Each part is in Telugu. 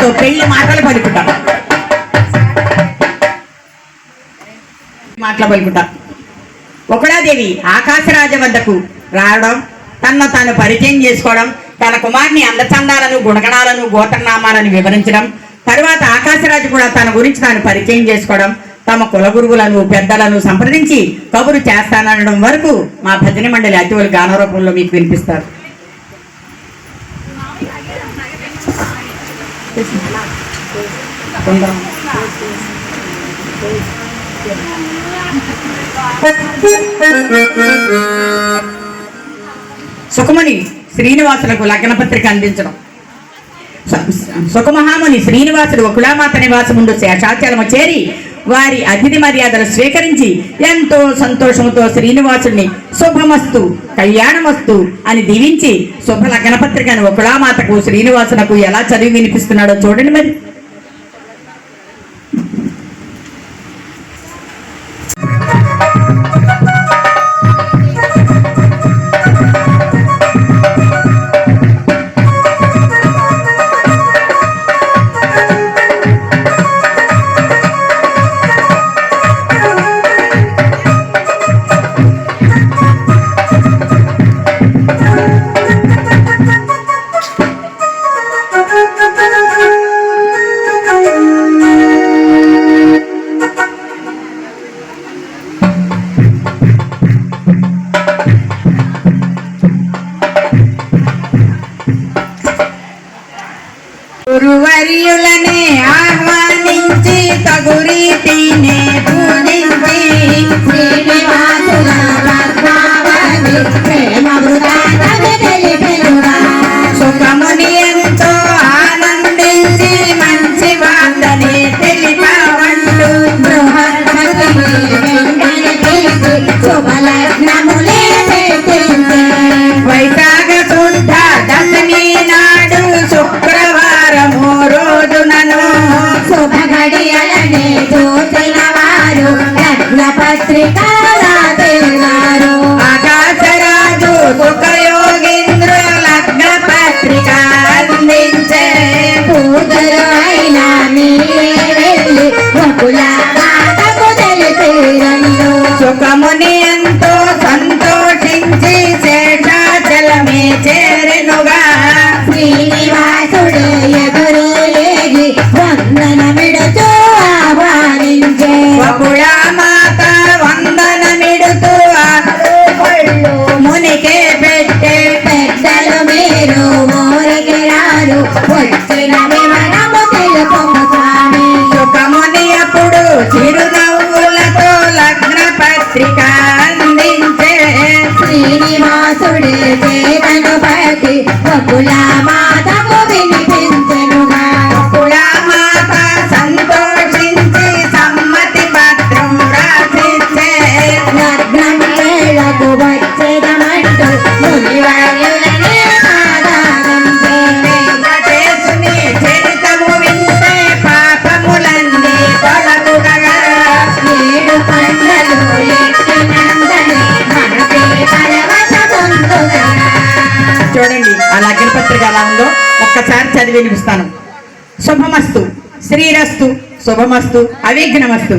వారితో పెళ్ళి మాటలు పలుకుతాం. మాటలు పలుకుతాం. ఒకడాదేవి ఆకాశరాజ వద్దకు రావడం తన తాను పరిచయం చేసుకోవడం తన కుమార్ని అందచందాలను గుణగణాలను గోత్రనామాలను వివరించడం తర్వాత ఆకాశరాజు కూడా తన గురించి తాను పరిచయం చేసుకోవడం తమ కులగురువులను పెద్దలను సంప్రదించి కబురు చేస్తానడం వరకు మా భజన మండలి అతివలు గాన రూపంలో మీకు వినిపిస్తారు. సుఖముని శ్రీనివాసులకు లగ్న పత్రిక అందించడం సుఖమహాముని శ్రీనివాసుడు కులామాత నివాసముండు శేషాచలము చేరి వారి అతిథి మర్యాదలు స్వీకరించి ఎంతో సంతోషముతో శ్రీనివాసుడిని శుభమస్తు కళ్యాణమస్తు అని దీవించి శుభ లగ్న పత్రికను శ్రీనివాసునకు ఎలా చదివి వినిపిస్తున్నాడో చూడండి మరి. పత్రిక శ్రీనివాసుడు చేతను పట్టి బహుళ చదివి వినిపిస్తాను. శుభమస్తు. శ్రీరస్తు. శుభమస్తు. అవిఘ్నమస్తు.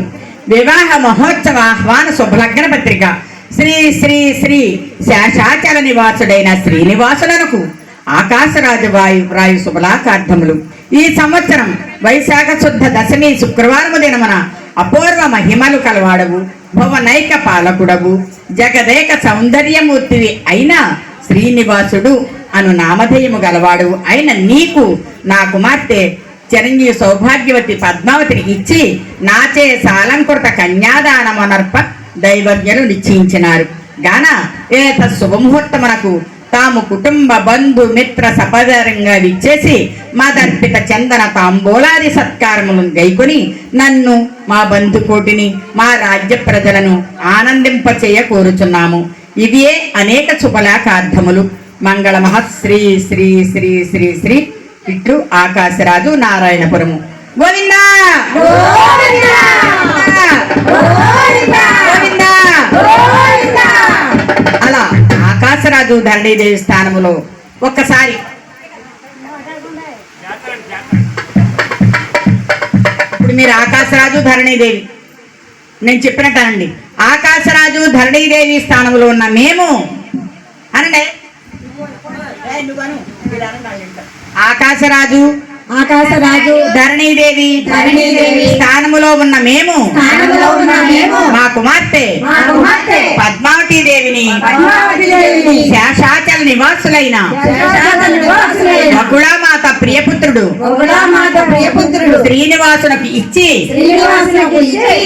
వివాహ మహోత్సవ ఆహ్వాన శుభలగ్న పత్రిక. శ్రీ శ్రీ శ్రీ శేషాచల నివాసుడైన శ్రీనివాసులకు ఆకాశరాజు వాయు రాయు శుభలాకార్థములు. ఈ సంవత్సరం వైశాఖ శుద్ధ దశమి శుక్రవారము దినమున అపూర్వ మహిమలు కలవాడవు. భువనైక పాలకుడవు. జగదేక సౌందర్యమూర్తివి అయిన శ్రీనివాసుడు అను నామధేయము గలవాడు అయిన నీకు నా కుమార్తె చిరంజీవి సౌభాగ్యవతి పద్మావతిని ఇచ్చి నాచే సాలంకృత కన్యాదానమనర్ప దైవజ్ఞలు నిశ్చయించినారు. గాన ఏత శుభముహూర్తమునకు తాము కుటుంబ బంధు మిత్ర సపదరంగా విచ్చేసి మాదర్పిత చందన తాంబూలాది సత్కారములను గైకొని నన్ను మా బంధుకోటిని మా రాజ్య ప్రజలను ఆనందింపచేయ కోరుచున్నాము. ఇవే అనేక శుభలాకార్థములు. మంగళ మహశ్రీ శ్రీ శ్రీ శ్రీ శ్రీ ఇట్లు ఆకాశరాజు నారాయణపురము. గోవిందా! అలా ఆకాశరాజు ధరణీదేవి స్థానములో ఒక్కసారి. ఇప్పుడు మీరు ఆకాశరాజు ధరణీదేవి. నేను చెప్పినట్టానండి. ఆకాశరాజు ధరణీదేవి స్థానంలో ఉన్న మేము అనండి ఏయ్, నువ్వు అను. మీరు అనండి, వాళ్ళు వింటారు. ఆకాశరాజు ఆకాశరాజు ధరణీదేవి ధరణీదేవి స్థానములో ఉన్న మేము స్థానంలో ఉన్న మేము మా కుమార్తె మా కుమార్తె పద్మావతి దేవిని పద్మావతి దేవిని శేషాచల నివాసులైన బకుళామాత ప్రియపుత్రుడు ప్రియపుత్రుడు శ్రీనివాసునికి ఇచ్చి శ్రీనివాసులకు ఇచ్చి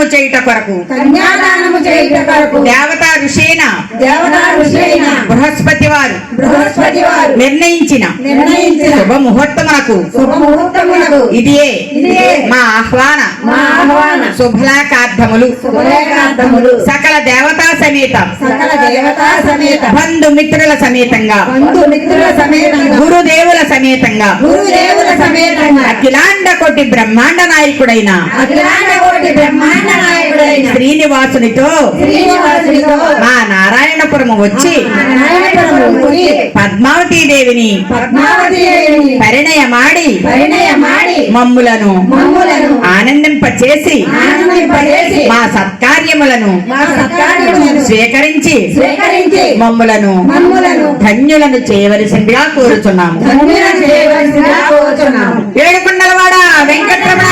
కన్యాదానము చేయుట కొరకు. కన్యాదానము చేయుట కొరకు. దేవతా ఋషేన దేవతా ఋషులైన బృహస్పతి వారు బృహస్పతి వారు నిర్ణయించిన. నిర్ణయించిన. శుభ ముహూర్తమునకు శుభముహూర్తములకు ఇదియే. ఇదియే. మా ఆహ్వాన. మా ఆహ్వాన. శుభలాకార్థములు శుభలేఖార్థములు. సకల దేవతా సమేత. సకల దేవతా సమేత. బంధుమిత్రుల సమేతంగా. బంధు మిత్రుల సమేతంగా. గురుదేవుల సమేతంగా గురుదేవుల సమేతంగా అఖిలాండ కోటి బ్రహ్మాండ నాయకుడైన. అఖిలాండ కోటి బ్రహ్మాండ నాయకుడైన. శ్రీనివాసునితో. మా నారాయణపురము వచ్చి. పద్మావతి దేవిని పద్మావతి దేవిని పరిణయమాడి. పరిణయమాడి. మమ్ములను. మమ్ములను. ఆనందింపచేసి. మా సత్కార్యములను. మా సత్కార్యములను. స్వీకరించి. స్వీకరించి. మమ్ములను మమ్ములను ధన్యులను చేయవలసిందిగా కోరుచున్నాము. ధన్యులను చేయవలసిందిగా కోరుచున్నాము. ఏడుకొండలవాడ వెంకటరమణ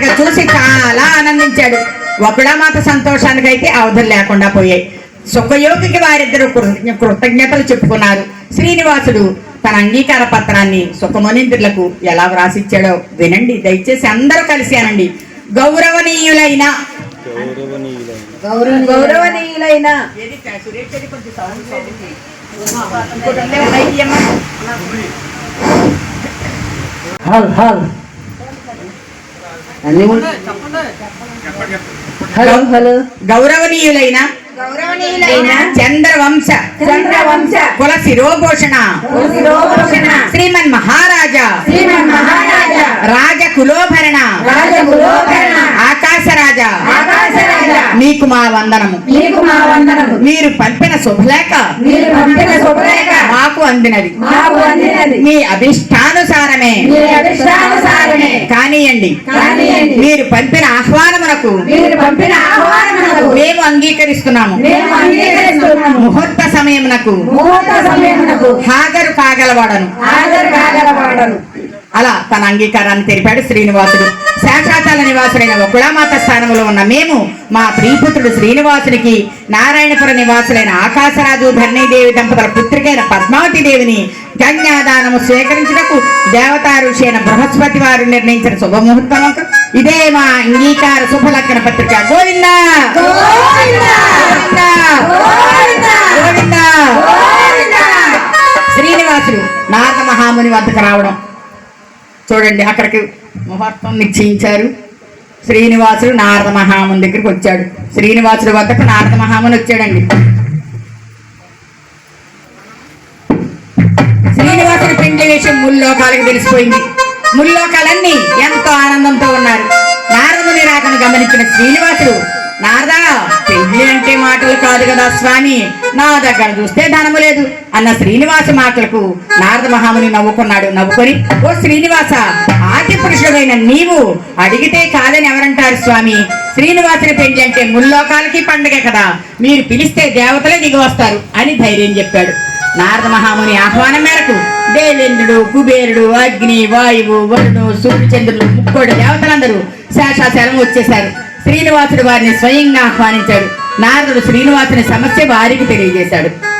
పత్రిక చూసి చాలా ఆనందించాడు. ఒకడామాత సంతోషానికైతే అవధులు లేకుండా పోయాయి. సుఖయోగికి వారిద్దరూ కృతజ్ఞ- కృతజ్ఞతలు చెప్పుకున్నారు. శ్రీనివాసుడు తన అంగీకార పత్రాన్ని సుఖమునింద్రులకు ఎలా వ్రాసిచ్చాడో వినండి. దయచేసి అందరూ కలిసి అనండి గౌరవనీయులైన గౌరవనీయులైన హాల్ హాల్. అన్ని హలో హలో. గౌరవనీయులైన గౌరవనీయులైన చంద్రవంశ చంద్రవంశ కుల శిరోభూషణ శిరోభూషణ శ్రీమన్ మహారాజా శ్రీమన్ మహారాజా రాజ కులోభరణ రాజకులోకరణ ఆకాశరాజా ఆకాశరాజ మీకు మా వందనము నీకు మా వందనము మీరు పంపిన శుభలేఖ మీరు పంపిన శుభలేఖ మాకు అందినది. మాకు అందినది. మీ అభిష్టానుసారమే. మీ అభిష్టానుసారమే. కానియండి. కానియండి. మీరు పంపిన ఆహ్వానమునకు మీరు పంపిన ఆహ్వానమునకు మేము అంగీకరిస్తున్నాము. మేము అంగీకరిస్తున్నాము. ముహూర్త సమయమునకు ముహూర్త సమయమునకు హాజరు కాగలవాడను. హాజరు కాగలవాడను. అలా తన అంగీకారాన్ని తెలిపాడు శ్రీనివాసుడు. శేషాచల నివాసులైన ఒకుళామాత స్థానంలో ఉన్న మేము మా ప్రియపుత్రుడు శ్రీనివాసునికి నారాయణపుర నివాసులైన ఆకాశరాజు ధరణీదేవి దంపతుల పుత్రికైన పద్మావతి దేవిని కన్యాదానము స్వీకరించుటకు దేవతా బృహస్పతి వారు నిర్ణయించిన శుభముహూర్తం ఇదే మా అంగీకార శుభలగ్న పత్రిక! గోవిందా! శ్రీనివాసుడు నారద మహాముని వద్దకు రావడం. చూడండి అక్కడికి ముహూర్తం నిశ్చయించారు. శ్రీనివాసుడు నారద మహాముని దగ్గరికి వచ్చాడు. శ్రీనివాసుడు వద్దకు నారద మహాముని వచ్చాడండి. శ్రీనివాసుడి పిండి విషయం ముల్లోకాలకు తెలిసిపోయింది. ముల్లోకాలన్నీ ఎంతో ఆనందంతో ఉన్నారు. నారదుని రాకను గమనించిన శ్రీనివాసుడు నారదా పెళ్ళి అంటే మాటలు కాదు కదా స్వామి. నా దగ్గర చూస్తే ధనము లేదు. అన్న శ్రీనివాస మాటలకు నారద మహాముని నవ్వుకున్నాడు. నవ్వుకొని ఓ శ్రీనివాస ఆది పురుషుడైన నీవు అడిగితే కాదని ఎవరంటారు స్వామి? శ్రీనివాసుని పెళ్ళి అంటే ముల్లోకాలకి పండగ కదా. మీరు పిలిస్తే దేవతలే దిగి వస్తారు అని ధైర్యం చెప్పాడు. నారద మహాముని ఆహ్వానం మేరకు దేవేంద్రుడు కుబేరుడు అగ్ని వాయువు వరుణు సూర్యచంద్రులు ముక్కోడు దేవతలందరూ శేషాచలం వచ్చేశారు. శ్రీనివాసుడు వారిని స్వయంగా ఆహ్వానించాడు. నారదుడు శ్రీనివాసుని సమస్య వారికి తెలియజేశాడు.